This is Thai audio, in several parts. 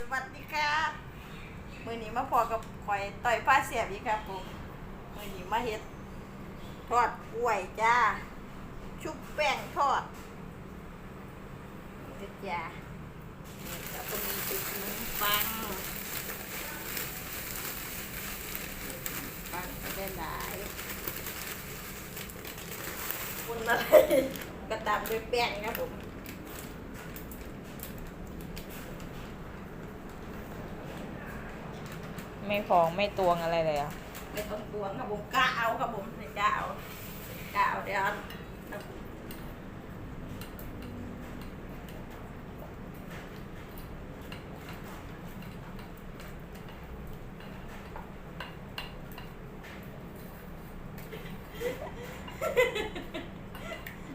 สวัสดีครับมือนี้มาพอกับข่อยต่อยผ้าเสียบอีกครับผมมือนี้มาเฮ็ดทอดกล้วยจ้า ชุบแป้งทอดนี่จ้านี่แล้วก็มีไปกินปังปังก็ได้หลายคนอะไรก็ตามด้วยแป้งครับผม ไม่พองไม่ตวงอะไรเลยอะไม่ต้องตวงครับผมกล้าเอาครับผมไม่กล้าเอากล้าเอาเดี๋ยวเอา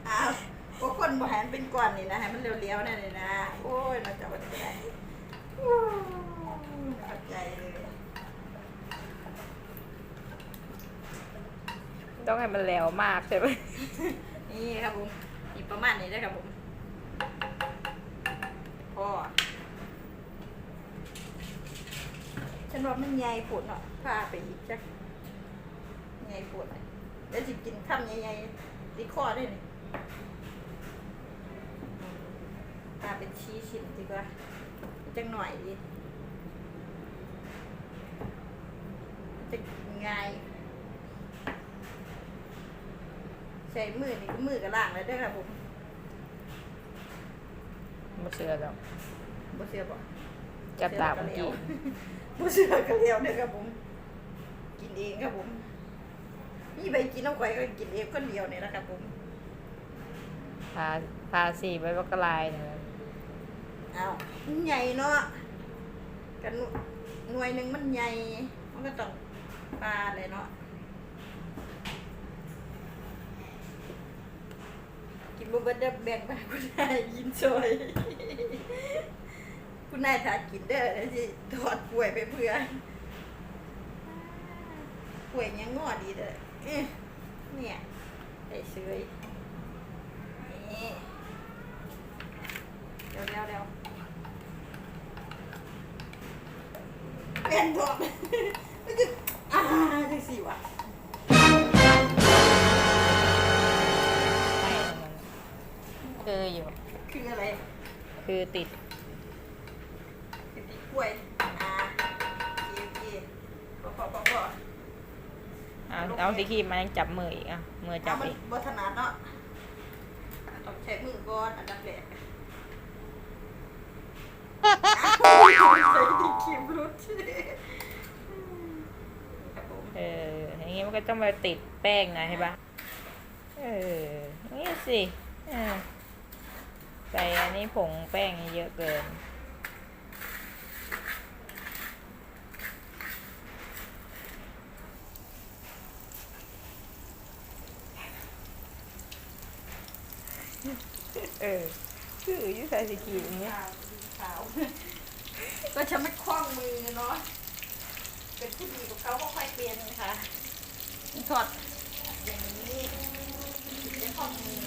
เอาพวกคนบริหารเป็นก้อนนี่นะให้มันเรียวๆนั่นนี่นะ โอ้ยเราจะวันไหนโอ้ยเข้าใจเลย ต้องให้มันแล้วมากใช่ไหมนี่ครับผมนี่ประมาณนี้ได้ครับผมพอฉันว่ามันใหญ่ปวดเนาะพาไปอีกจักใหญ่ปวดหน่อยแล้วจะกินข้ามใหญ่ๆดีคอได้นี่พาเป็นชี้ชิ้นดีกว่าจังหน่อยดีจะง่าย ใช้มือนี่ก็มือกับล่างแล้วเด้อครับผมมาเชื่อแล้วบ่เชื่อบ่จะตามกี่บ่เชื่อก็เลี้ยวเด้อครับผม กินเองครับผมนี่ไปกินน้ำข่อยก็กินเองคนเดียวนี่แหละครับผม พาพาสี่ใบบักกะลายเนี่ยเอามันใหญ่เนาะกันหน่วยหนึ่งมันใหญ่ มันก็ต้องปลาเลยเนาะ กิน บ่เบิดเด้อแบ่งไปคุณนายกินช่วยคุณนายถ้ากินเด้อแล้วสิทอดกล้วยไปเพื่อนกล้วยยังงอดีเด้อเอ๊ะเนี่ยได้ซื้อนี่เร็วเร็วเร็วเป็นทอด คือติดคือตีกล้วยอ่าโอเคโอเคพอพอพอพอเอาเอาสีครีมมายังจับมืออีกอะมือจับเอามันอีกบ่ถนัดเนาะต้องใช้มือก่อนอันดับแรกใส่ดีครีมรุดครับผมเอออย่างงี้มันก็ต้องมาติดแป้งนะใช่ปะเอออย่างงี้สิเออ ใส่อันนี้ผงแป้งเยอะเกิน เออคืออยู่ใส่สีครีมอย่างเงี้ยขาวขาวก็จะไม่คล่องมือเนาะ เป็นผู้ดีกับเขาก็ค่อยเปลี่ยนค่ะถอดอย่างนี้เป็นข้อมือ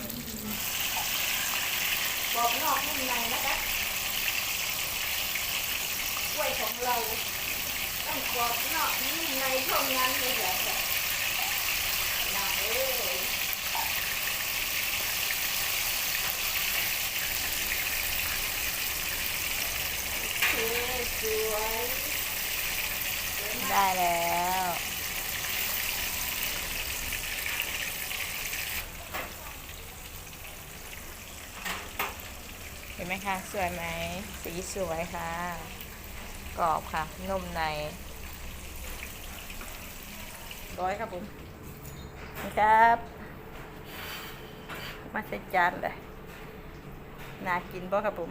บอกนอกนุ่มในนะคะกล้วยของเราต้องกรอบนอกนุ่มในเท่านั้นเลยแหละนะเอ้ยสวยได้แล้ว เห็นไหมคะ สวยไหม สีสวยค่ะ กรอบค่ะ นุ่มใน ร้อยครับผมนี่ครับ มาใส่จานเลยน่ากินบ่ครับผม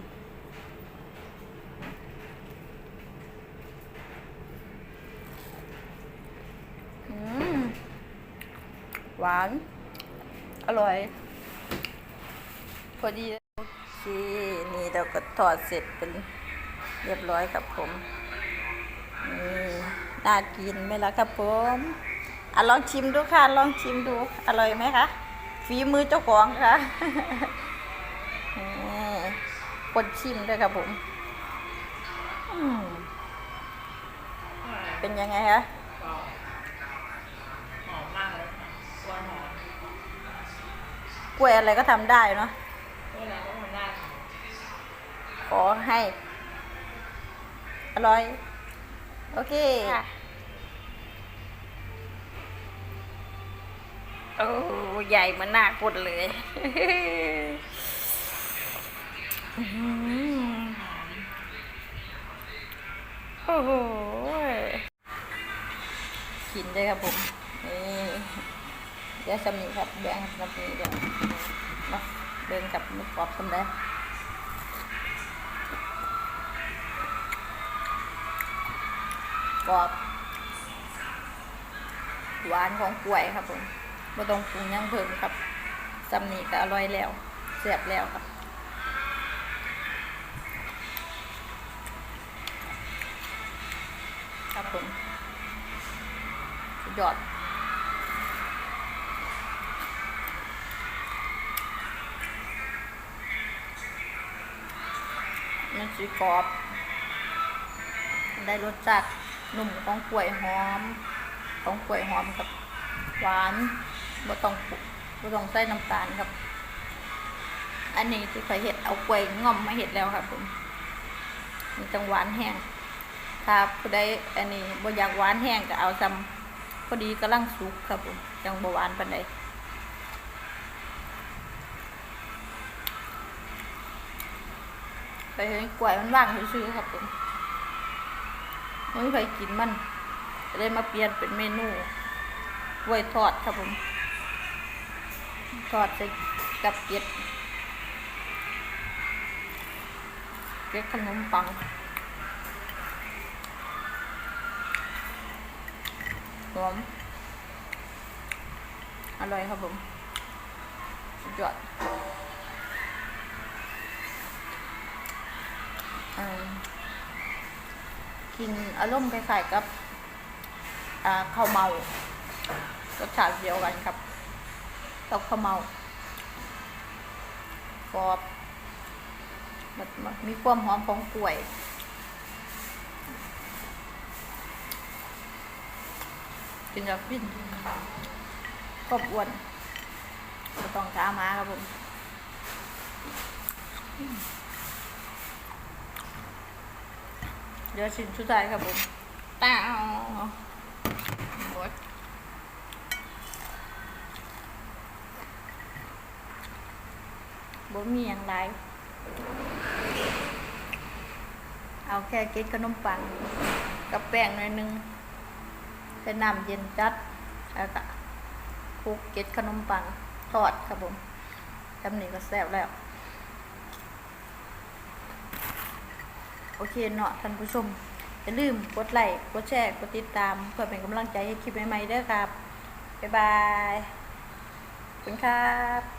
อืมหวาน อร่อย พอดี เคนี่เราก็ทอดเสร็จเป็นเรียบร้อยครับผมนี่น่ากินไหมล่ะครับผมอะลองชิมดูค่ะ ลองชิมดู อร่อยไหมคะฝีมือเจ้าของค่ะนี่คนชิมด้วยครับผม เป็นยังไงคะก็หอมมากเลยกล้วยหอมกล้วยอะไรก็ทำได้เนาะ อให้อร่อย โอเคโอ้ใหญ่เหมันหน้าคนเลยอื้อหือโอ้โหกินได้ครับผม นี่เดี๋ยวสมีครับแบ่งสมีเดี๋ยวมาเดินกับมุกกรอบสำได้ กรอบ หวานของกล้วยครับผมไม่ต้องปรุงยังเพิ่มครับสำนีก็อร่อยแล้วเสียบแล้วครับครับผมสุดยอดมันสีกรอบ ได้รสชาติห นุ่มของกล้วยหอม ของกล้วยหอมกับหวานบ่ต้องบ่ต้องใส่น้ำตาลครับ อันนี้ที่เคยเห็ดเอากล้วยง่อมมาเห็ดแล้วครับผมมันจังหวานแห้งถ้าผู้ใดอันนี้บ่อยากหวานแห้งก็เอาซ้ำพอดีกำลังสุกครับผมจังบ่หวานปานใดไปเห็นกล้วยมันว่างซื่อๆครับผม ไม่มีใครกินมันจะได้มาเปลี่ยนเป็นเมนูกล้วยทอดครับผม ทอดใส่กับเกล็ดเกล็ดขนมปังหอมอร่อยครับผมสุดยอดเอิ่ม กินอารมณ์คล้ายๆกับอ่าข้าวเมารสชาติเดียวกันครับกับข้าวเมากรอบม,ม,มีความหอมของกล้วยกินจากฟินครอบอ้วนก็ต้องช้ามาครับผมอืม เดี๋ยวชิ้นสุดท้ายครับผมต้าวหมดบ่มีอย่างไรเอาแค่เก็ดขนมปัง กับแป้งหน่อยนึงใส่น้ำเย็นจัดแล้วก็คลุกเก็ดขนมปังทอดครับผมทำนี้ก็แซ่บแล้ว โอเคเนาะท่านผู้ชม อย่าลืมกดไลค์กดแชร์กดติดตามเพื่อเป็นกำลังใจให้คลิปใหม่ๆเด้อครับ บ๊ายบายขอบคุณครับ